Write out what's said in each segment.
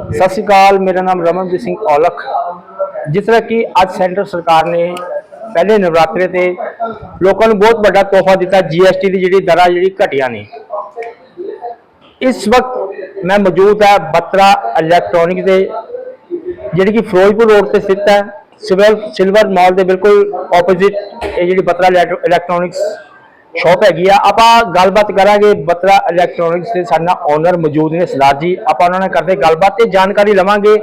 ਸਤਿ ਸ਼੍ਰੀ ਅਕਾਲ, ਮੇਰਾ ਨਾਮ ਰਮਨਜੀਤ ਸਿੰਘ ਔਲਖ। ਜਿਸ ਤਰ੍ਹਾਂ ਕਿ ਅੱਜ ਸੈਂਟਰ ਸਰਕਾਰ ਨੇ ਪਹਿਲੇ ਨਵਰਾਤਰੇ ਤੇ ਲੋਕਾਂ ਨੂੰ ਬਹੁਤ ਵੱਡਾ ਤੋਹਫਾ ਦਿੱਤਾ ਜੀਐਸਟੀ ਦੀ ਜਿਹੜੀ ਦਰਾਂ ਜਿਹੜੀ ਘਟੀਆਂ ਨੇ। ਇਸ ਵਕਤ ਮੈਂ ਮੌਜੂਦ ਹਾਂ ਬਤਰਾ ਇਲੈਕਟ੍ਰੋਨਿਕ ਦੇ, ਜਿਹੜੀ ਕਿ ਫਿਰੋਜ਼ਪੁਰ ਰੋਡ ਤੇ ਸਥਿਤ ਹੈ। ਸਿਵਲ ਸਿਲਵਰ ਮਾਲ ਦੇ ਬਿਲਕੁਲ ਆਪੋਜ਼ਿਟ ਇਹ ਜਿਹੜੀ ਬਤਰਾ ਇਲੈਕਟ੍ਰੋਨਿਕਸ ਸ਼ਾਪ ਹੈਗੀ ਆ। ਆਪਾਂ ਗੱਲਬਾਤ ਕਰਾਂਗੇ ਬਤਰਾ ਇਲੈਕਟ੍ਰੋਨਿਕਸ ਦੇ ਸਾਡੇ ਓਨਰ ਮੌਜੂਦ ਨੇ ਸਰਦਾਰ ਜੀ। ਆਪਾਂ ਉਹਨਾਂ ਨਾਲ ਕਰਦੇ ਗੱਲਬਾਤ ਤੇ ਜਾਣਕਾਰੀ ਲਵਾਂਗੇ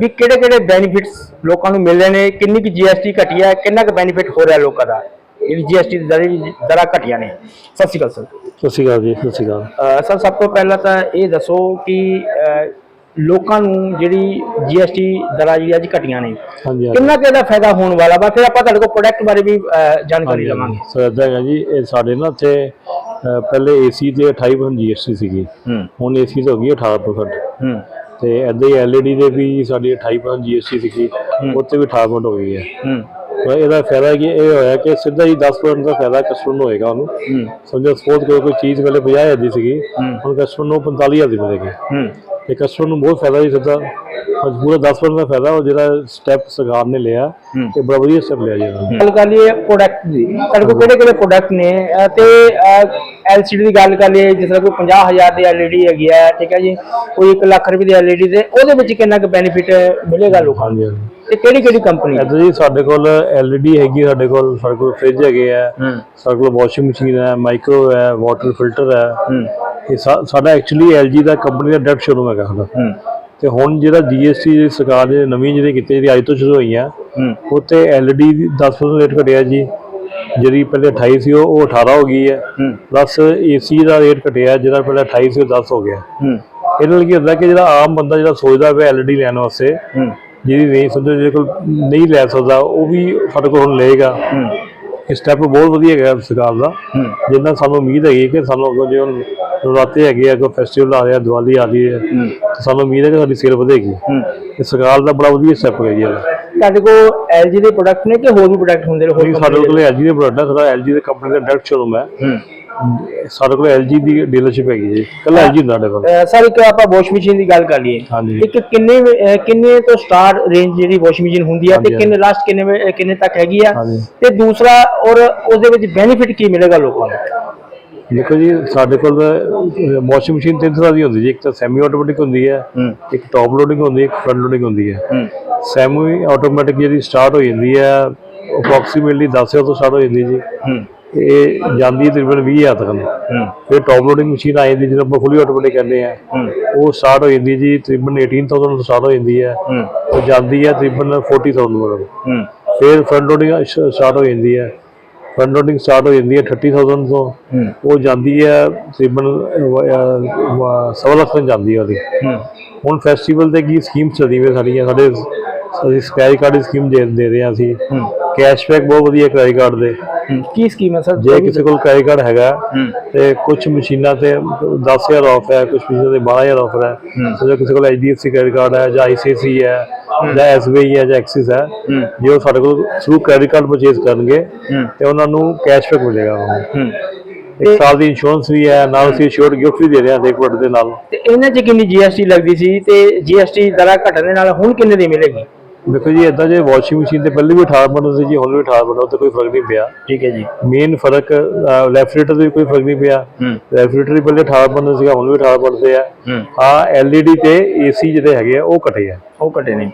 ਵੀ ਕਿਹੜੇ ਕਿਹੜੇ ਬੈਨੀਫਿਟਸ ਲੋਕਾਂ ਨੂੰ ਮਿਲ ਰਹੇ ਨੇ ਕਿੰਨੀ ਕੁ ਜੀਐਸਟੀ ਘਟੀ ਹੈ ਕਿੰਨਾ ਕੁ ਬੈਨੀਫਿਟ ਹੋ ਰਿਹਾ ਲੋਕਾਂ ਦਾ। ਇਹ ਜੀਐਸਟੀ ਦੀ ਦਰਾਂ ਘਟੀਆਂ ਨੇ। ਸਤਿ ਸ਼੍ਰੀ ਅਕਾਲ ਸਰ। ਸਤਿ ਸ਼੍ਰੀ ਅਕਾਲ ਜੀ ਸਤਿ ਸ਼੍ਰੀ ਅਕਾਲ। ਸਰ ਸਭ ਤੋਂ ਪਹਿਲਾਂ ਤਾਂ ਇਹ ਦੱਸੋ ਕਿ ਲੋਕਾਂ ਨੂੰ ਜਿਹੜੀ ਜੀਐਸਟੀ ਦਰਾਂ ਜਿਹੜੀ ਅੱਜ ਘਟੀਆਂ ਨੇ। ਹਾਂਜੀ ਕਿੰਨਾ ਕੁ ਇਹਦਾ ਫਾਇਦਾ ਹੋਣ ਵਾਲਾ ਵਾ? ਫਿਰ ਆਪਾਂ ਤੁਹਾਡੇ ਕੋਲ ਪ੍ਰੋਡਕਟ ਬਾਰੇ ਵੀ ਜਾਣਕਾਰੀ ਲਵਾਂਗੇ। ਸਰ ਹੈਗਾ ਜੀ ਇਹ ਸਾਡੇ ਨਾ ਇੱਥੇ ਅਹ, ਪਹਿਲੇ ਏਸੀ ਤੇ 28% ਜੀਐਸਟੀ ਸੀਗੀ। ਹੂੰ। ਹੁਣ ਏਸੀ ਤੇ ਹੋ ਗਈ 18% ਹੂੰ। ਤੇ ਹੀ ਐਲਈਡੀ ਦੇ ਵੀ ਸਾਡੀ 28% ਜੀਐਸਟੀ ਸੀਗੀ। ਉੱਤੇ ਵੀ 18% ਹੋ ਗਈ ਹੈ। ਹੂੰ। ਪਰ ਇਹਦਾ ਫਾਇਦਾ ਕੀ ਇਹ ਹੋਇਆ ਕਿ ਸਿੱਧਾ ਹੀ 10% ਦਾ ਫਾਇਦਾ ਕਸਟਮਰ ਨੂੰ ਹੋਏਗਾ ਉਹਨੂੰ। ਹੂੰ। ਸਮਝੋ ਕਰੋ ਕੋਈ ਚੀਜ਼ ਪਹਿਲੇ 50000 ਦੀ ਸੀਗੀ। ਹੁਣ ਕਸਟਮਰ ਨੂੰ 45000 ਦੀ ਮਿਲੇਗੀ। ਹੂੰ। ਤੇ ਕਸਟਮਰ ਨੂੰ ਬਹੁਤ ਫਾਇਦਾ ਜੀ ਸਿੱਧਾ। ਅੱਜ ਪੂਰਾ 10% ਦਾ ਫਾਇਦਾ ਉਹ ਜਿਹੜਾ ਸਟੈਪ ਸਰਕਾਰ ਨੇ ਲਿਆ ਹੂੰ। ਤੇ ਬੜਾ ਵਧੀਆ ਸਟੈਪ ਲਿਆ ਜੀ ਉਹਨਾਂ ਨੇ ਗੱਲ ਕਰ ਲਈਏ ਪ੍ਰੋਡਕਟ ਦੀ ਤੁਹਾਡੇ ਕੋਲ ਕਿਹੜੇ ਕਿਹੜੇ ਪ੍ਰੋਡਕਟ ਨੇ? ਤੇ ਐਲਸੀਡੀ ਦੀ ਗੱਲ ਕਰ ਲਈਏ ਜਿਸ ਤਰ੍ਹਾਂ ਕੋਈ 50000 ਦੀ ਐਲਈਡੀ ਹੈਗੀ ਹੈ ਠੀਕ ਹੈ ਜੀ ਕੋਈ 1 ਲੱਖ ਰੁਪਏ ਦੀ ਐਲਈਡੀ ਤੇ ਉਹਦੇ ਵਿੱਚ ਕਿੰਨਾ ਕੁ ਬੈਨੀਫਿਟ ਮਿਲੇਗਾ ਲੋਕਾਂ ਨੂੰ? ਤੇ ਕਿਹੜੀ ਕਿਹੜੀ ਕੰਪਨੀ ਇੱਦਾਂ ਜੀ ਸਾਡੇ ਕੋਲ ਐਲਈਡੀ ਹੈਗੀ ਸਾਡੇ ਕੋਲ ਸਾਡੇ ਕੋਲ ਫ੍ਰਿਜ ਹੈਗੇ ਆ ਹੂੰ। ਸਾਡੇ ਕੋਲ ਵਾਸ਼ਿੰਗ ਮਸ਼ੀਨ ਹੈ ਮਾਈਕਰੋ ਹੈ ਵਾਟਰ ਫਿਲਟਰ ਹੈ। ਹੂੰ। ਇਹ ਸਾਡਾ ਐਕਚੁਅਲੀ ਐਲਜੀ ਦਾ ਕੰਪਨੀ ਦਾ ਡਾਇਰੈਕਟ ਸ਼ੋਰੂਮ ਹੈਗਾ ਸਾਡਾ। ਹੂੰ। ਤੇ ਹੁਣ ਜਿਹੜਾ ਜੀਐਸਟੀ ਸਰਕਾਰ ਨੇ ਨਵੀਂ ਜਿਹੜੀ ਕੀਤੀ ਜਿਹੜੀ ਅੱਜ ਤੋਂ ਸ਼ੁਰੂ ਹੋਈਆਂ ਹੂੰ। ਉੱਤੇ ਐਲਈਡੀ ਦੀ 10% ਰੇਟ ਘਟਿਆ ਜੀ। ਜਿਹੜੀ ਪਹਿਲੇ 28 ਸੀ ਉਹ ਉਹ 18 ਹੋ ਗਈ ਹੈ। ਪਲੱਸ ਏਸੀ ਦਾ ਰੇਟ ਘਟਿਆ ਜਿਹੜਾ ਪਹਿਲੇ 28 ਸੀ ਉਹ 10 ਹੋ ਗਿਆ। ਨਾਲ ਕੀ ਹੁੰਦਾ ਕਿ ਜਿਹੜਾ ਆਮ ਬੰਦਾ ਜਿਹੜਾ ਸੋਚਦਾ ਪਿਆ ਐਲਈਡੀ ਲੈਣ ਵਾਸਤੇ ਜਿਹਦੀ ਨਹੀਂ ਸਮਝੋ ਜਿਹਦੇ ਕੋਲ ਨਹੀਂ ਲੈ ਸਕਦਾ ਉਹ ਵੀ ਸਾਡੇ ਕੋਲ ਹੁਣ ਲਏਗਾ। ਇਹ ਸਟੈਪ ਬਹੁਤ ਵਧੀਆ ਹੈਗਾ ਸਰਕਾਰ ਦਾ। ਜਿੰਨਾ ਸਾਨੂੰ ਉਮੀਦ ਹੈਗੀ ਕਿ ਸਾਨੂੰ ਅੱਗੋਂ ਜੇ ਨਵਰਾਤੇ ਹੈਗੇ ਆ ਕੋਈ ਫੈਸਟੀਵਲ ਆ ਰਿਹਾ ਦੀਵਾਲੀ ਆ ਰਹੀ ਹੈ ਸਾਨੂੰ ਉਮੀਦ ਹੈ ਕਿ ਸਾਡੀ ਸੇਲ ਵਧੇਗੀ। ਇਹ ਸਰਕਾਰ ਦਾ ਬੜਾ ਵਧੀਆ ਸਟੈਪ ਹੈ ਜੀ ਤੁਹਾਡੇ ਕੋਲ LG ਦੇ ਪ੍ਰੋਡਕਟ ਨੇ ਕਿ ਹੋਰ ਵੀ ਪ੍ਰੋਡਕਟ ਹੁੰਦੇ ਨੇ ਹੋਰ ਸਾਡੇ ਕੋਲ ਐਲਜੀ ਦੇ ਪ੍ਰੋਡਕਟ ਹੈ ਸਾਡਾ ਐਲਜੀ ਦੇ ਕੰਪਨੀ ਦਾ ਡਾਇਰੈਕਟ ਸ਼ੋਰੂਮ ਹੂੰ। ਸਾਡੇ ਕੋਲ ਐਲਜੀ ਦੀ ਡੀਲਰਸ਼ਿਪ ਹੈਗੀ ਜੀ। ਕੱਲਾ ਐਲਜੀ ਹੁੰਦਾ ਸਾਡੇ ਕੋਲ। ਸਰ ਇੱਕ ਆਪਾਂ ਵਾਸ਼ ਮਸ਼ੀਨ ਦੀ ਗੱਲ ਕਰ ਲਈਏ। ਹਾਂਜੀ। ਇੱਕ ਕਿੰਨੇ ਅਹ ਕਿੰਨੇ ਤੋਂ ਸਟਾਰ ਰੇਂਜ ਜਿਹੜੀ ਵਾਸ਼ ਮਸ਼ੀਨ ਹੁੰਦੀ ਹੈ ਤੇ ਹਾਂਜੀ, ਕਿੰਨੇ ਲਾਸਟ ਕਿੰਨੇ ਵੇ- ਕਿੰਨੇ ਤੱਕ ਹੈਗੀ ਆ? ਹਾਂਜੀ। ਤੇ ਦੂਸਰਾ ਔਰ ਉਹਦੇ ਵਿੱਚ ਬੈਨੀਫਿਟ ਕੀ ਮਿਲੇਗਾ ਲੋਕਾਂ ਨੂੰ? ਦੇਖੋ ਜੀ ਸਾਡੇ ਕੋਲ ਵਾਸ਼ਿੰਗ ਮਸ਼ੀਨ ਤਿੰਨ ਤਰ੍ਹਾਂ ਦੀ ਹੁੰਦੀ ਜੀ। ਇੱਕ ਤਾਂ ਸੈਮੀ ਆਟੋਮੈਟਿਕ ਹੁੰਦੀ ਹੈ ਹੂੰ। ਇੱਕ ਟੌਪ ਲੋਡਿੰਗ ਹੁੰਦੀ ਹੈ ਇੱਕ ਫਰੰਟ ਲੋਡਿੰਗ ਹੁੰਦੀ ਹੈ। ਹੂੰ। ਸੈਮੀ ਆਟੋਮੈਟਿਕ ਜਿਹੜੀ ਸਟਾਰਟ ਹੋ ਜਾਂਦੀ ਹੈ ਅਪਰੋਕਸੀਮੇਟਲੀ 10000 ਤੋਂ ਸਟਾਰਟ ਹੋ ਜਾਂਦੀ ਹੈ ਜੀ। ਹੂੰ। ਇਹ ਜਾਂਦੀ ਹੈ ਤਕਰੀਬਨ 20000 ਤੱਕ ਨੂੰ ਹੂੰ। ਫਿਰ ਟੌਪ ਲੋਡਿੰਗ ਮਸ਼ੀਨ ਆ ਜਾਂਦੀ ਜਿਹਨੂੰ ਆਪਾਂ ਫੁੱਲੀ ਆਟੋਮੈਟਿਕ ਕਹਿੰਦੇ ਆ ਹੂੰ। ਉਹ ਸਟਾਰਟ ਹੋ ਜਾਂਦੀ ਜੀ ਤਕਰੀਬਨ 18000 ਤੋਂ ਸਟਾਰਟ ਹੋ ਜਾਂਦੀ ਹੈ। ਹੂੰ। ਉਹ ਜਾਂਦੀ ਹੈ ਤਕਰੀਬਨ 40000 ਮਤਲਬ ਹੂੰ। ਫਿਰ ਫਰੰਟ ਲੋਡਿੰਗ ਸਟਾਰਟ ਹੋ ਜਾਂਦੀ ਹੈ। ਫਰੰਟ ਲੋਡਿੰਗ ਸਟਾਰਟ ਹੋ ਜਾਂਦੀ ਹੈ 30000 ਤੋਂ। ਹੂੰ। ਉਹ ਜਾਂਦੀ ਹੈ ਤਕਰੀਬਨ ਅਹ, ਅਹ, ਸਵਾ ਲੱਖ ਤੱਕ ਜਾਂਦੀ ਹੈ ਉਹਦੀ। ਹੂੰ। ਹੁਣ ਫੈਸਟੀਵਲ ਤੇ ਕੀ ਸਕੀਮ ਚੱਲਦੀ ਹੋਈ ਸਾਡੀਆਂ ਸਾਡੇ ਅਸੀਂ ਸਕ੍ਰੈਚ ਕਾਰਡ ਸਕੀਮ ਦੇ ਦੇ ਰਹੇ ਹਾਂ ਅਸੀਂ। ਕੈਸ਼ਬੈਕ ਬਹੁਤ ਵਧੀਆ ਕ੍ਰੈਡਿਟ ਕਾਰਡ ਦੇ। ਕੀ ਸਕੀਮ ਹੈ ਸਰ? ਜੇ ਕਿਸੇ ਕੋਲ ਕ੍ਰੈਡਿਟ ਕਾਰਡ ਹੈਗਾ ਤੇ ਕੁਝ ਮਸ਼ੀਨਾਂ ਤੇ 10000 ਆਫ ਹੈ ਕੁਝ ਮਸ਼ੀਨਾਂ ਤੇ 12000 ਆਫਰ ਹੈ। ਜੇ ਕਿਸੇ ਕੋਲ HDFC ਕ੍ਰੈਡਿਟ ਕਾਰਡ ਹੈ ਜਾਂ ICICI ਹੈ ਜਾਂ SBI ਹੈ ਜਾਂ ਐਕਸਿਸ ਹੈ ਜੇ ਉਹ ਸਾਡੇ ਕੋਲ ਥਰੂ ਕ੍ਰੈਡਿਟ ਕਾਰਡ ਪਰਚੇਸ ਕਰਨਗੇ ਤੇ ਉਹਨਾਂ ਨੂੰ ਕੈਸ਼ਬੈਕ ਮਿਲੇਗਾ ਉਹਨਾਂ ਇੱਕ ਸਾਲ ਦੀ ਇੰਸ਼ੋਰੈਂਸ ਵੀ ਹੈ ਨਾਲ ਅਸੀਂ ਸ਼ੋਰਟ ਗਿਫਟ ਵੀ ਦੇ ਰਹੇ ਹਾਂ ਵੱਡ ਦੇ ਨਾਲ। ਤੇ ਇਹਨਾਂ 'ਚ ਕਿੰਨੀ ਜੀਐਸਟੀ ਲੱਗਦੀ ਸੀ ਤੇ ਜੀਐਸਟੀ ਦਰਾਂ ਘਟਣ ਦੇ ਨਾਲ ਹੁਣ ਕਿੰਨੇ ਦੀ ਮਿਲੇਗੀ? ਦੇਖੋ ਜੀ ਇਦਾਂ ਜੇ ਵਾਸ਼ਿੰਗ ਮਸ਼ੀਨ ਤੇ ਪਹਿਲੇ ਵੀ 18 ਸੀ ਜੀ ਹੁਣ ਵੀ 18 ਤੇ ਕੋਈ ਫ਼ਰਕ ਨਹੀਂ ਪਿਆ। ਠੀਕ ਹੈ ਜੀ। ਮੇਨ ਫ਼ਰਕ ਰੈਫਰੀਜਰੇਟਰ ਦੇ ਵੀ ਕੋਈ ਫ਼ਰਕ ਨਹੀਂ ਪਿਆ। ਰੈਫਰੀਜਰੇਟਰ ਵੀ ਪਹਿਲੇ 18 ਸੀਗਾ ਹੁਣ ਵੀ 18 ਤੇ ਆ। ਹਾਂ। ਐਲਈਡੀ ਤੇ ਏਸੀ ਜਿਹੜੇ ਹੈਗੇ ਆ ਉਹ ਘਟੇ ਆ। ਉਹ ਘਟੇ ਨੇ।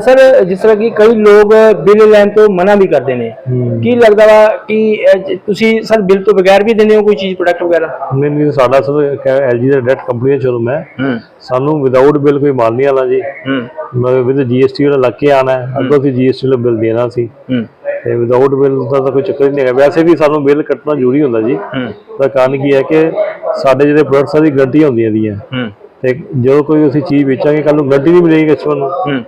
ਸਰ ਜਿਸ ਤਰ੍ਹਾਂ ਕਿ ਕਈ ਲੋਕ ਬਿੱਲ ਲੈਣ ਤੋਂ ਮਨਾ ਵੀ ਕਰਦੇ ਨੇ। ਕੀ ਲੱਗਦਾ ਵਾ ਕਿ ਤੁਸੀਂ ਸਰ ਬਿੱਲ ਤੋਂ ਬਗੈਰ ਵੀ ਦਿੰਦੇ ਹੋ ਕੋਈ ਚੀਜ਼ ਪ੍ਰੋਡਕਟ ਵਗੈਰਾ? ਨਹੀਂ ਨਹੀਂ ਸਾਡਾ ਸਰ ਐਲਜੀ ਦਾ ਡਾਇਰੈਕਟ ਕੰਪਨੀ ਹੈ ਹੂੰ। ਸਾਨੂੰ ਵਿਦਆਊਟ ਬਿੱਲ ਕੋਈ ਮਾਲ ਨਹੀਂ ਆਣਾ ਜੀ। ਹੂੰ। ਵਿਦ ਜੀਐਸਟੀ ਵਾਲਾ ਲੱਗ ਕੇ ਆਣਾ ਅੱਗੋਂ ਅਸੀਂ ਜੀਐਸਟੀ ਦਾ ਬਿੱਲ ਦੇਣਾ ਸੀ। ਤੇ ਵਿਦਆਊਟ ਬਿੱਲ ਦਾ ਤਾਂ ਕੋਈ ਚੱਕਰ ਹੀ ਨਹੀਂ ਹੈਗਾ। ਵੈਸੇ ਵੀ ਸਾਨੂੰ ਬਿੱਲ ਕੱਟਣਾ ਜ਼ਰੂਰੀ ਹੁੰਦਾ ਜੀ। ਦਾ ਕਾਰਨ ਕੀ ਹੈ ਕਿ ਸਾਡੇ ਜਿਹੜੇ ਪ੍ਰੋਡਕਟਸ ਦੀ ਗਾਰੰਟੀ ਹੁੰਦੀਆਂ ਦੀਆਂ। ਤੇ ਜਦੋਂ ਕੋਈ ਅਸੀਂ ਚੀਜ਼ ਵੇਚਾਂਗੇ ਕੱਲ ਨੂੰ ਗਾਰੰਟੀ ਨਹੀਂ ਮਿਲੇਗੀ ਕਸਟਮਰ ਨੂੰ। ਹੂੰ।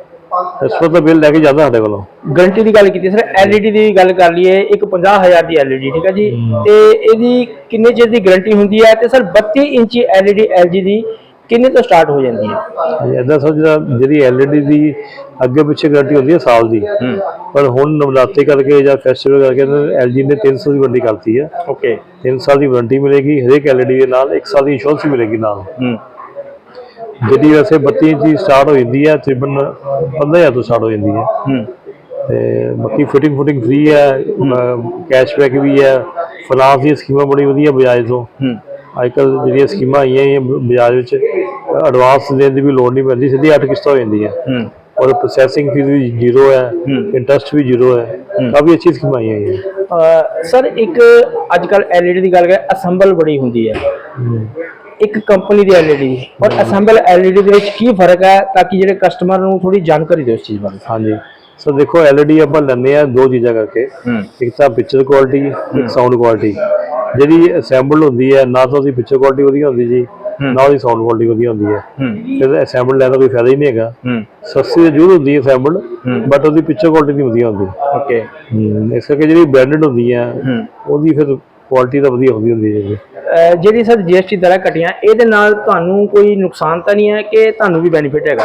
ਕਸਟਮਰ ਦਾ ਬਿੱਲ ਲੈ ਕੇ ਜਾਂਦਾ ਸਾਡੇ ਕੋਲੋਂ ਗਾਰੰਟੀ ਦੀ ਗੱਲ ਕੀਤੀ ਸਰ ਐਲਈਡੀ ਦੀ ਗੱਲ ਕਰ ਲਈਏ ਇੱਕ 50000 ਦੀ ਐਲਈਡੀ ਠੀਕ ਹੈ ਜੀ? ਤੇ ਇਹਦੀ ਕਿੰਨੇ ਚਿਰ ਦੀ ਗਾਰੰਟੀ ਹੁੰਦੀ ਹੈ? ਤੇ ਸਰ 32 ਇੰਚੀ ਐਲਈਡੀ ਐਲਜੀ ਦੀ ਕਿੰਨੇ ਤੋਂ ਸਟਾਰਟ ਹੋ ਜਾਂਦੀ ਹੈ? ਇਦਾਂ ਸੋ ਜਿਹੜਾ ਐਲਈਡੀ ਦੀ ਅੱਗੇ ਪਿੱਛੇ ਗਾਰੰਟੀ ਹੁੰਦੀ ਹੈ ਸਾਲ ਦੀ। ਹੂੰ। ਪਰ ਹੁਣ ਨਵਰਾਤੇ ਕਰਕੇ ਜਾਂ ਫੈਸਟੀਵਲ ਕਰਕੇ ਐਲਜੀ ਨੇ 300 ਦੀ ਵਾਰੰਟੀ ਕਰਤੀ ਹੈ। ਓਕੇ 3 ਸਾਲ ਦੀ ਵਾਰੰਟੀ ਮਿਲੇਗੀ ਹਰੇਕ ਐਲਈਡੀ ਦੇ ਨਾਲ 1 ਸਾਲ ਦੀ ਇੰਸ਼ੋਰੈਂਸ ਵੀ ਮਿਲੇਗੀ ਨਾਲ। ਹੂੰ ਜਿਹੜੀ ਵੈਸੇ 32 ਇੰਚ ਦੀ ਸਟਾਰਟ ਹੋ ਜਾਂਦੀ ਹੈ ਤਕਰੀਬਨ 15000 ਤੋਂ ਸਟਾਰਟ ਹੋ ਜਾਂਦੀ ਹੈ ਹੂੰ। ਤੇ ਬਾਕੀ ਫਿਟਿੰਗ ਫੁਟਿੰਗ ਫ੍ਰੀ ਹੈ। ਕੈਸ਼ਬੈਕ ਵੀ ਹੈ ਫਾਈਨਾਂਸ ਦੀਆਂ ਸਕੀਮਾਂ ਬੜੀ ਵਧੀਆ ਬਜਾਜ ਤੋਂ। ਹੂੰ। ਅੱਜ ਕੱਲ੍ਹ ਜਿਹੜੀਆਂ ਸਕੀਮਾਂ ਆਈਆਂ ਇਹ ਬਜਾਜ ਵਿੱਚ ਐਡਵਾਂਸ ਦੇਣ ਦੀ ਵੀ ਲੋੜ ਨਹੀਂ ਪੈਂਦੀ ਸਿੱਧੀ ਅੱਠ ਕਿਸ਼ਤਾਂ ਹੋ ਜਾਂਦੀਆਂ। ਹੂੰ। ਔਰ ਪ੍ਰੋਸੈਸਿੰਗ ਫੀਸ ਵੀ ਜ਼ੀਰੋ ਹੈ ਹੂੰ। ਇੰਟਰਸਟ ਵੀ ਜ਼ੀਰੋ ਹੈ। ਕਾਫੀ ਅੱਛੀ ਸਕੀਮਾਂ ਆਈਆਂ ਅਹ ਸਰ ਇੱਕ ਅੱਜ ਕੱਲ LED ਦੀ ਗੱਲ ਕਰਾਂ ਅਸੈਂਬਲ ਬੜੀ ਹੁੰਦੀ ਹੈ। ਇੱਕ ਕੰਪਨੀ ਦੀ LED ਔਰ ਅਸੈਂਬਲ LED ਦੇ ਵਿੱਚ ਕੀ ਫ਼ਰਕ ਹੈ ਤਾਂ ਕਿ ਜਿਹੜੇ ਕਸਟਮਰ ਨੂੰ ਥੋੜੀ ਜਾਣਕਾਰੀ ਦਿਓ ਇਸ ਚੀਜ਼ ਬਾਰੇ? ਹਾਂਜੀ। ਸੋ ਦੇਖੋ LED ਆਪਾਂ ਲੈਂਦੇ ਆ ਦੋ ਚੀਜ਼ਾਂ ਕਰਕੇ। ਇੱਕ ਤਾਂ ਪਿਕਚਰ ਕੁਆਲਿਟੀ ਇੱਕ ਸਾਊਂਡ ਕੁਆਲਿਟੀ ਜਿਹੜੀ ਅਸੈਂਬਲ ਹੁੰਦੀ ਹੈ ਨਾ ਤਾਂ ਉਹਦੀ ਪਿਕਚਰ ਕੁਆਲਿਟੀ ਵਧੀਆ ਹੁੰਦੀ ਜੀ। ਨਾ ਉਹਦੀ ਸਾਊਂਡ ਕੁਆਲਿਟੀ ਵਧੀਆ ਹੁੰਦੀ ਹੈ। ਫਿਰ ਅਸੈਂਬਲ ਲੈਣ ਦਾ ਕੋਈ ਫਾਇਦਾ ਹੀ ਨਹੀਂ ਹੈਗਾ। ਸਸਤੀ ਜ਼ਰੂਰ ਹੁੰਦੀ ਹੈ ਅਸੈਂਬਲ। ਬਟ ਉਹਦੀ ਪਿਕਚਰ ਕੁਆਲਿਟੀ ਨਹੀਂ ਵਧੀਆ ਹੁੰਦੀ। ਓਕੇ ਇਸ ਕਰਕੇ ਜਿਹੜੀ ਬ੍ਰਾਂਡਡ ਹੁੰਦੀ ਹੂੰ। ਉਹਦੀ ਫਿਰ ਕੁਆਲਿਟੀ ਤਾਂ ਵਧੀਆ ਹੁੰਦੀ ਹੁੰਦੀ ਹੈ ਜੀ। ਅਹ ਜਿਹੜੀ ਸਰ GST ਦਰਾਂ ਘਟੀਆਂ ਇਹਦੇ ਨਾਲ ਤੁਹਾਨੂੰ ਕੋਈ ਨੁਕਸਾਨ ਤਾਂ ਨਹੀਂ ਹੈ ਕਿ ਤੁਹਾਨੂੰ ਵੀ ਬੈਨੀਫਿਟ ਹੈਗਾ?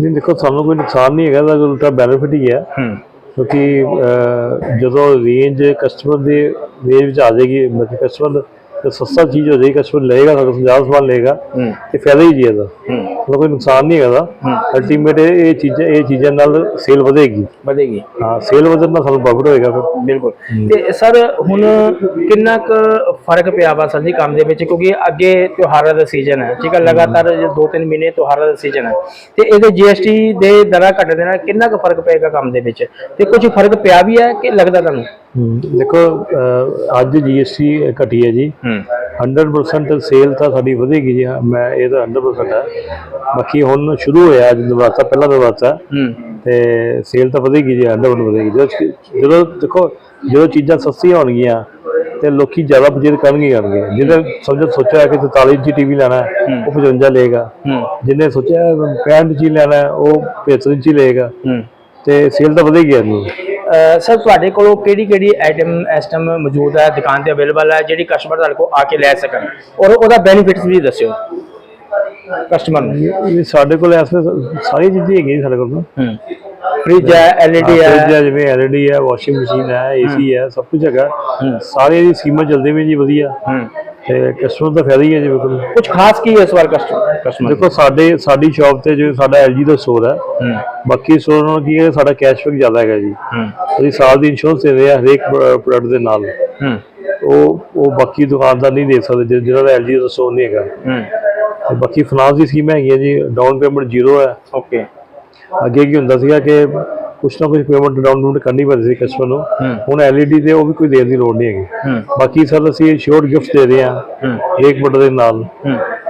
ਨਹੀਂ ਦੇਖੋ ਸਾਨੂੰ ਕੋਈ ਨੁਕਸਾਨ ਨਹੀਂ ਹੈਗਾ ਇਹਦਾ ਉਲਟਾ ਬੈਨੀਫਿਟ ਹੀ ਹੈ। ਹੂੰ। ਕਿਉਂਕਿ ਅਹ, ਜਦੋਂ ਰੇਂਜ ਕਸਟਮਰ ਦੇ ਰੇਂਜ ਵਿੱਚ ਆ ਜਾਏਗੀ ਮਤਲਬ ਕਸਟਮਰ ਤੇ ਸਸਤਾ ਚੀਜ਼ ਹੋ ਜਾਏਗੀ ਕਸਟਮਰ ਲਏਗਾ ਸਾਡਾ ਜ਼ਿਆਦਾ ਸਮਾਨ ਲਏਗਾ ਹੂੰ। ਤੇ ਫਾਇਦਾ ਹੀ ਜੀ ਇਹਦਾ। ਕੋਈ ਨੁਕਸਾਨ ਨਹੀਂ ਹੈਗਾ ਅਲਟੀਮੇਟ ਇਹ ਚੀਜ਼ਾਂ ਇਹ ਚੀਜ਼ਾਂ ਨਾਲ ਸੇਲ ਵਧੇਗੀ। ਵਧੇਗੀ। ਹਾਂ ਸੇਲ ਵਧਣ ਨਾਲ ਸਾਨੂੰ ਪ੍ਰੋਫਿਟ ਹੋਏਗਾ ਫਿਰ। ਬਿਲਕੁਲ। ਤੇ ਸਰ ਹੁਣ ਕਿੰਨਾ ਕੁ ਫ਼ਰਕ ਪਿਆ ਵਾ ਸਰ ਜੀ ਕੰਮ ਦੇ ਵਿੱਚ? ਕਿਉਂਕਿ ਅੱਗੇ ਤਿਉਹਾਰਾਂ ਦਾ ਸੀਜ਼ਨ ਹੈ ਠੀਕ ਹੈ ਲਗਾਤਾਰ ਜੇ ਦੋ ਤਿੰਨ ਮਹੀਨੇ ਤਿਉਹਾਰਾਂ ਦਾ ਸੀਜ਼ਨ ਹੈ। ਤੇ ਇਹਦੇ GST ਦੇ ਦਰਾਂ ਘਟਣ ਦੇ ਨਾਲ ਕਿੰਨਾ ਕੁ ਫ਼ਰਕ ਪਏਗਾ ਕੰਮ ਦੇ ਵਿੱਚ? ਤੇ ਕੁਝ ਫ਼ਰਕ ਪਿਆ ਵੀ ਹੈ ਕਿ ਲੱਗਦਾ ਤੁਹਾਨੂੰ? ਦੇਖੋ ਅੱਜ GST ਘਟੀ ਹੈ ਜੀ। ਹੂੰ। 100% ਸੇਲ ਤਾਂ ਸਾਡੀ ਵਧੇਗੀ ਜੀ ਮੈਂ ਇਹ ਤਾਂ 100% ਹੈ ਬਾਕੀ ਹੁਣ ਸ਼ੁਰੂ ਹੋਇਆ ਅੱਜ ਨਵਰਾਤਾ ਪਹਿਲਾ ਨਵਰਾਤਾ ਤੇ ਸੇਲ ਤਾਂ ਵਧੇਗੀ ਜੀ 100% ਵਧੇਗੀ। ਜਦੋਂ ਦੇਖੋ ਜਦੋਂ ਚੀਜ਼ਾਂ ਸਸਤੀਆਂ ਹੋਣਗੀਆਂ ਤੇ ਲੋਕੀ ਜ਼ਿਆਦਾ ਬਜਟ ਕਰਨਗੇ ਕਰਨਗੇ। ਜਿਹਨੇ ਸਮਝੋ ਸੋਚਿਆ ਕਿ 43 ਇੰਚੀ ਟੀਵੀ ਲੈਣਾ ਉਹ 55 ਲਏਗਾ। ਜਿਹਨੇ ਸੋਚਿਆ 65 ਇੰਚੀ ਲੈਣਾ ਉਹ 75 ਇੰਚੀ ਲਏਗਾ। ਤੇ ਸੇਲ ਤਾਂ ਵਧੇਗੀ ਇਹਨੂੰ ਸਰ ਤੁਹਾਡੇ ਕੋਲੋਂ ਕਿਹੜੀ ਕਿਹੜੀ ਆਈਟਮ ਇਸ ਟਾਈਮ ਮੌਜੂਦ ਹੈ ਦੁਕਾਨ ਤੇ ਅਵੇਲੇਬਲ ਹੈ ਜਿਹੜੀ ਕਸਟਮਰ ਤੁਹਾਡੇ ਕੋਲ ਆ ਕੇ ਲੈ ਸਕਣ? ਔਰ ਉਹਦਾ ਬੈਨੀਫਿਟਸ ਵੀ ਦੱਸਿਓ। ਕਸਟਮਰ ਨੂੰ। ਸਾਡੇ ਕੋਲ ਇਸ ਵੇਲੇ ਸਾਰੀਆਂ ਚੀਜ਼ਾਂ ਹੈਗੀਆਂ ਸਾਡੇ ਕੋਲ। ਹੂੰ। ਫ੍ਰਿਜ ਹੈ LED ਫ੍ਰਿਜ ਹੈ। ਹੈ ਜਿਵੇਂ ਐਲਈਡੀ ਹੈ ਵਾਸ਼ਿੰਗ ਮਸ਼ੀਨ ਹੈ ਏਸੀ ਹੈ ਸਭ ਕੁਝ ਹੈਗਾ। ਹੂੰ। ਸਾਰੀਆਂ ਦੀ ਸਕੀਮਾਂ ਚੱਲਦੇ ਵੀ ਜੀ ਵਧੀਆ। ਹੂੰ। ਤੇ ਕਸਟਮਰ ਦਾ ਫਾਇਦਾ ਹੀ ਹੈ ਜੀ ਬਿਲਕੁਲ। ਕੁਝ ਖਾਸ ਕੀ ਹੈ ਇਸ ਵਾਰ ਕਸਟਮਰ ਕਸਟਮਰ ਦੇਖੋ ਸਾਡੇ ਸਾਡੀ ਸ਼ਾਪ ਤੇ ਜੋ ਸਾਡਾ ਐਲਜੀ ਦਾ ਸਟੋਰ ਹੈ ਬਾਕੀ ਸਟੋਰ ਨਾਲ ਕੀ ਹੈ ਸਾਡਾ ਕੈਸ਼ਬੈਕ ਜ਼ਿਆਦਾ ਹੈਗਾ ਜੀ। ਅਸੀਂ ਸਾਲ ਦੀ ਇੰਸ਼ੋਰੈਂਸ ਦਿੰਦੇ ਆ ਹਰੇਕ ਪ੍ਰੋਡਕਟ ਦੇ ਨਾਲ। ਉਹ ਉਹ ਬਾਕੀ ਦੁਕਾਨਦਾਰ ਨਹੀਂ ਦੇ ਸਕਦੇ ਜਿ- ਜਿਹਨਾਂ ਦਾ ਐਲਜੀ ਦਾ ਸਟੋਰ ਨਹੀਂ ਹੈਗਾ। ਤੇ ਬਾਕੀ ਫਾਈਨਾਂਸ ਦੀ ਸਕੀਮ ਹੈਗੀ ਹੈ ਜੀ ਡਾਊਨ ਪੇਮੈਂਟ ਜ਼ੀਰੋ ਹੈ। ਓਕੇ ਅੱਗੇ ਕੀ ਹੁੰਦਾ ਸੀਗਾ ਕਿ ਕੁਛ ਨਾ ਕੁਛ ਪੇਮੈਂਟ ਡਾਊਨ ਪੇਮੈਂਟ ਕਰਨੀ ਪੈਂਦੀ ਸੀ ਕਸਟਮਰ ਨੂੰ। ਹੁਣ ਐਲਈਡੀ ਤੇ ਉਹ ਵੀ ਕੋਈ ਦੇਣ ਦੀ ਲੋੜ ਨਹੀਂ ਹੈਗੀ। ਬਾਕੀ ਸਰ ਅਸੀਂ ਸ਼ੋਰਟ ਗਿਫਟ ਦੇ ਰਹੇ ਹਾਂ। ਹਰੇਕ ਪ੍ਰੋਡਕਟ ਦੇ ਨਾਲ।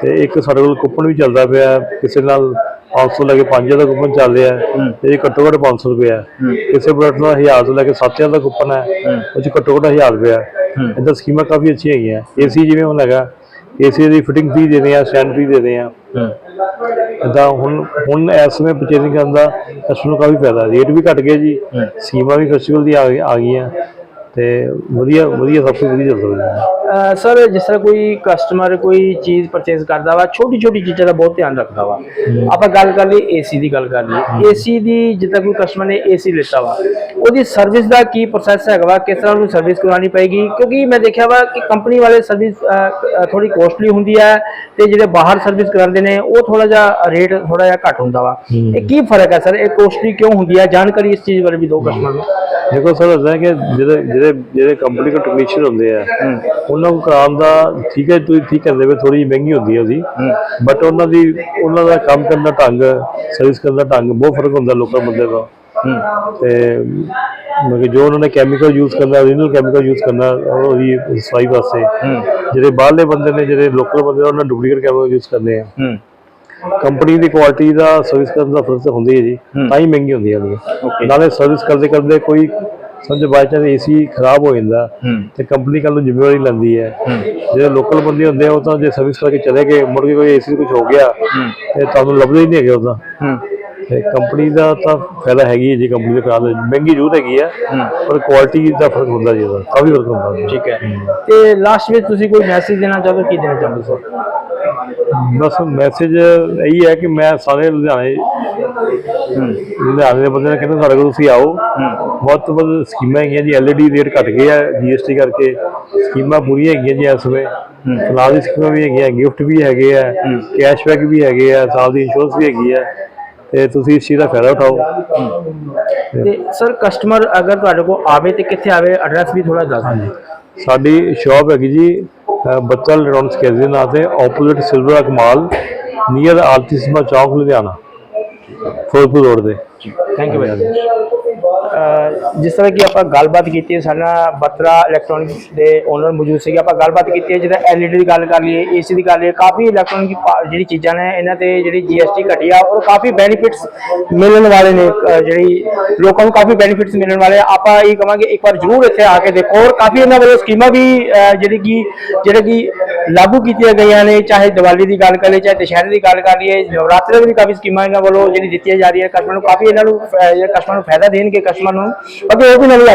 ਤੇ ਇੱਕ ਸਾਡੇ ਕੋਲ ਕੂਪਨ ਵੀ ਚੱਲਦਾ ਪਿਆ। ਕਿਸੇ ਨਾਲ 500 ਲੈ ਕੇ 5000 ਦਾ ਕੂਪਨ ਚੱਲ ਰਿਹਾ। ਤੇ ਇਹ ਘੱਟੋ ਘੱਟ 500 ਰੁਪਏ ਹੈ। ਕਿਸੇ ਪ੍ਰੋਡਕਟ ਨਾਲ 1000 ਤੋਂ ਲੈ ਕੇ 7000 ਦਾ ਕੂਪਨ ਹੈ। ਉਹ 'ਚ ਘੱਟੋ ਘੱਟ 1000 ਰੁਪਏ ਹੈ ਹੂੰ। ਇਹਦਾ ਸਕੀਮਾਂ ਕਾਫੀ ਅੱਛੀਆਂ ਹੈਗੀਆਂ। ਏਸੀ ਜਿਵੇਂ ਹੁਣ ਹੈਗਾ। ਏਸੀ ਦੀ ਫਿਟਿੰਗ ਫ੍ਰੀ ਦੇ ਰਹੇ ਆ ਸਟੈਂਡ ਫ੍ਰੀ ਦੇ ਰਹੇ ਆ। ਹੂੰ। ਇਦਾਂ ਹੁਣ ਹੁਣ ਇਸ ਸਮੇਂ ਪਰਚੇਸਿੰਗ ਕਰਨ ਦਾ ਕਸਟਮਰ ਨੂੰ ਕਾਫੀ ਫਾਇਦਾ। ਰੇਟ ਵੀ ਘਟ ਗਏ ਜੀ। ਹੂੰ। ਸਕੀਮਾਂ ਵੀ ਫੈਸਟੀਵਲ ਦੀ ਆ ਗਈ- ਆ ਗਈਆਂ। ਤੇ ਵਧੀਆ ਵਧੀਆ ਸਭ ਤੋਂ ਵਧੀਆ ਹੈ। ਸਰ ਜਿਸ ਤਰ੍ਹਾਂ ਕੋਈ ਕਸਟਮਰ ਕੋਈ ਚੀਜ਼ ਪਰਚੇਸ ਕਰਦਾ ਵਾ ਛੋਟੀ ਛੋਟੀ ਚੀਜ਼ਾਂ ਦਾ ਬਹੁਤ ਧਿਆਨ ਰੱਖਦਾ ਵਾ। ਆਪਾਂ ਗੱਲ ਕਰ ਲਈ ਏਸੀ ਦੀ ਗੱਲ ਕਰ ਲਈ ਏਸੀ ਦੀ ਜਿੱਦਾਂ ਕੋਈ ਕਸਟਮਰ ਨੇ ਏਸੀ ਲਿੱਤਾ ਵਾ ਉਹਦੀ ਸਰਵਿਸ ਦਾ ਕੀ ਪ੍ਰੋਸੈਸ ਹੈਗਾ ਵਾ ਕਿਸ ਤਰ੍ਹਾਂ ਉਹਨੂੰ ਸਰਵਿਸ ਕਰਵਾਉਣੀ ਪਏਗੀ? ਕਿਉਂਕਿ ਮੈਂ ਦੇਖਿਆ ਵਾ ਕਿ ਕੰਪਨੀ ਵਾਲੇ ਸਰਵਿਸ ਥੋੜੀ ਕੋਸਟਲੀ ਹੁੰਦੀ ਹੈ ਤੇ ਜਿਹੜੇ ਬਾਹਰ ਸਰਵਿਸ ਕਰਾਉਂਦੇ ਨੇ ਉਹ ਥੋੜਾ ਜਿਹਾ ਰੇਟ ਥੋੜਾ ਜਿਹਾ ਘੱਟ ਹੁੰਦਾ ਵਾ। ਇਹ ਕੀ ਫ਼ਰਕ ਹੈ ਸਰ? ਇਹ ਕੋਸਟਲੀ ਕਿਉਂ ਹੁੰਦੀ ਹੈ? ਜਾਣਕਾਰੀ ਇਸ ਚੀਜ਼ ਬਾਰੇ ਵੀ ਦਿਓ ਕਸਟਮਰ ਨੂੰ। ਦੇਖੋ ਸਰ ਦੱਸਦਾ ਕਿ ਜਿਹੜੇ ਜਿਹੜੇ ਜਿਹੜੇ ਕੰਪਨੀ ਦੇ ਟੈਕਨੀਸ਼ੀਅਨ ਹੁੰਦੇ ਆ ਉਹਨਾਂ ਨੂੰ ਕਰਾਉਣ ਦਾ ਠੀਕ ਹੈ ਤੁਸੀਂ ਠੀਕ ਕਹਿੰਦੇ ਵੇ ਥੋੜੀ ਜਿਹੀ ਮਹਿੰਗੀ ਹੁੰਦੀ ਹੈ ਉਹਦੀ। ਬਟ ਉਹਨਾਂ ਦੀ ਉਹਨਾਂ ਦਾ ਕੰਮ ਕਰਨ ਦਾ ਢੰਗ ਸਰਵਿਸ ਕਰਨ ਦਾ ਢੰਗ ਬਹੁਤ ਫ਼ਰਕ ਹੁੰਦਾ ਲੋਕਾਂ ਬੰਦੇ ਦਾ। ਹੂੰ। ਤੇ ਮਤਲਬ ਜੋ ਉਹਨਾਂ ਨੇ ਕੈਮੀਕਲ ਯੂਜ਼ ਕਰਨਾ ਓਰੀਜਨਲ ਕੈਮੀਕਲ ਯੂਜ਼ ਕਰਨਾ ਉਹਦੀ ਸਫ਼ਾਈ ਵਾਸਤੇ। ਹੂੰ। ਜਿਹੜੇ ਬਾਹਰਲੇ ਬੰਦੇ ਨੇ ਜਿਹੜੇ ਲੋਕਲ ਬੰਦੇ ਉਹਨਾਂ ਡੁਪਲੀਕੇਟ ਕੈਮੀਕਲ ਯੂਜ਼ ਕਰਨੇ ਆ। ਹੂੰ। ਕੰਪਨੀ ਦੀ ਕੁਆਲਿਟੀ ਦਾ ਸਰਵਿਸ ਕਰਨ ਦਾ ਫ਼ਰਕ ਤਾਂ ਹੁੰਦਾ ਹੀ ਜੀ ਤਾਂ ਹੀ ਮਹਿੰਗੀ ਹੁੰਦੀ ਹੈ. ਨਾਲੇ ਸਰਵਿਸ ਕਰਦੇ ਕਰਦੇ ਕੋਈ ਸਮਝ ਬਾਈ ਚਾਂਸ ਏਸੀ ਖਰਾਬ ਹੋ ਜਾਂਦਾ ਤੇ ਕੰਪਨੀ ਕੱਲ ਨੂੰ ਜ਼ਿੰਮੇਵਾਰੀ ਲੈਂਦੀ ਹੈ। ਜਿਹੜੇ ਲੋਕਲ ਬੰਦੇ ਹੁੰਦੇ ਆ ਉਹ ਤਾਂ ਜੇ ਸਰਵਿਸ ਕਰਕੇ ਚਲੇ ਗਏ ਮੁੜ ਕੇ ਕੋਈ ਏਸੀ ਕੁਝ ਹੋ ਗਿਆ ਤੇ ਤੁਹਾਨੂੰ ਲੱਭਦੇ ਹੀ ਨਹੀਂ ਹੈਗੇ ਉਹਦਾ ਤੇ। ਕੰਪਨੀ ਦਾ ਤਾਂ ਫਾਇਦਾ ਹੈਗੀ ਹੈ ਜੀ ਕੰਪਨੀ ਦੇ ਦਾ ਮਹਿੰਗੀ ਜ਼ਰੂਰ ਹੈਗੀ ਆ ਪਰ ਕੁਆਲਿਟੀ ਦਾ ਫ਼ਰਕ ਹੁੰਦਾ ਜੀ ਉਹਦਾ। ਕਾਫੀ ਫ਼ਰਕ ਹੁੰਦਾ ਠੀਕ ਹੈ। ਤੇ ਲਾਸਟ ਵਿੱਚ ਤੁਸੀਂ ਕੋਈ ਮੈਸੇਜ ਦੇਣਾ ਚਾਹੋ ਕੀ ਦੇਣਾ ਚਾਹੁੰਦੇ ਸਰ ਬਸ ਮੈਸੇਜ ਇਹੀ ਹੈ ਕਿ ਮੈਂ ਸਾਰੇ ਲੁਧਿਆਣੇ ਲੁਧਿਆਣੇ ਦੇ ਬੰਦੇ ਨੇ ਕਹਿੰਦੇ ਸਾਡੇ ਕੋਲ ਤੁਸੀਂ ਆਓ। ਬਹੁਤ ਤੋਂ ਵੱਧ ਸਕੀਮਾਂ ਹੈਗੀਆਂ ਜੀ ਐਲਈਡੀ ਰੇਟ ਘਟ ਗਏ ਆ ਜੀਐਸਟੀ ਕਰਕੇ। ਸਕੀਮਾਂ ਪੂਰੀਆਂ ਹੈਗੀਆਂ ਜੀ ਇਸ ਵੇ। ਫਲਾਹ ਦੀ ਸਕੀਮਾਂ ਵੀ ਹੈਗੀਆਂ ਗਿਫਟ ਵੀ ਹੈਗੇ ਆ ਕੈਸ਼ਬੈਕ ਵੀ ਹੈਗੇ ਆ ਸਾਲ ਦੀ ਇੰਸ਼ੋਰੈਂਸ ਵੀ ਹੈਗੀ ਆ। ਤੇ ਤੁਸੀਂ ਇਸ ਚੀਜ਼ ਦਾ ਫਾਇਦਾ ਉਠਾਓ। ਤੇ ਸਰ ਕਸਟਮਰ ਅਗਰ ਤੁਹਾਡੇ ਕੋਲ ਆਵੇ ਤੇ ਕਿੱਥੇ ਆਵੇ? ਐਡਰੈਸ ਵੀ ਥੋੜਾ ਦੱਸ ਦਿਓ। ਸਾਡੀ ਸ਼ਾਪ ਹੈਗੀ ਜੀ ਬੱਚਾ ਬੱਤਲ ਇਲੈਕਟ੍ਰੋਨਿਕਸ ਦੇ ਨਾਂ ਤੇ ਆਪੋਜ਼ਿਟ ਸਿਲਵਰ ਕਮਾਲ near Aarti cinema Chowk, Ludhiana Ferozepur road ਤੇ। ਥੈਂਕ ਯੂ ਵੈਰੀ ਮਚ ਜਿਸ ਤਰ੍ਹਾਂ ਕਿ ਆਪਾਂ ਗੱਲਬਾਤ ਕੀਤੀ ਹੈ, ਸਾਡਾ ਬਤਰਾ ਇਲੈਕਟ੍ਰੋਨਿਕਸ ਦੇ ਓਨਰ ਮੌਜੂਦ ਸੀਗੇ। ਆਪਾਂ ਗੱਲਬਾਤ ਕੀਤੀ ਹੈ ਜਿਹਦਾ ਐਲਈਡੀ ਦੀ ਗੱਲ ਕਰ ਲਈਏ ਏਸੀ ਦੀ ਗੱਲ ਲਈਏ, ਕਾਫੀ ਇਲੈਕਟ੍ਰੋਨਿਕ ਜਿਹੜੀ ਚੀਜ਼ਾਂ ਨੇ, ਇਹਨਾਂ ਤੇ ਜਿਹੜੀ ਜੀਐਸਟੀ ਘਟੀ ਆ, ਔਰ ਕਾਫੀ ਬੈਨੀਫਿਟਸ ਮਿਲਣ ਵਾਲੇ ਨੇ ਜਿਹੜੀ ਲੋਕਾਂ ਨੂੰ ਕਾਫੀ ਬੈਨੀਫਿਟਸ ਮਿਲਣ ਵਾਲੇ ਆਪਾਂ ਇਹ ਕਹਾਂਗੇ ਇੱਕ ਵਾਰ ਜ਼ਰੂਰ ਇੱਥੇ ਆ ਕੇ ਦੇਖੋ, ਔਰ ਕਾਫੀ ਇਹਨਾਂ ਵੱਲੋਂ ਸਕੀਮਾਂ ਵੀ ਜਿਹੜੀ ਕਿ, ਜਿਹੜੇ ਕਿ ਲਾਗੂ ਕੀਤੀਆਂ ਗਈਆਂ ਨੇ, ਚਾਹੇ ਦੀਵਾਲੀ ਦੀ ਗੱਲ ਕਰ ਲਈਏ, ਚਾਹੇ ਦੁਸ਼ਹਿਰੇ ਦੀ ਗੱਲ ਕਰ ਲਈਏ, ਨਵਰਾਤਰੇ ਦੀ ਵੀ ਕਾਫੀ ਸਕੀਮਾਂ ਇਹਨਾਂ ਵੱਲੋਂ ਜਿਹੜੀ ਦਿੱਤੀਆਂ ਜਾ ਰਹੀਆਂ ਕਸਟਮਰ ਨੂੰ ਕਾਫੀ ਇਹਨਾਂ ਨੂੰ ਕਸਟਮਰ ਨੂੰ ਫਾਇਦਾ ਦੇਣਗੇ ਕਸਟਮਰ ਨੂੰ ਅਤੇ ਉਹ ਵੀ ਨਵੀਂ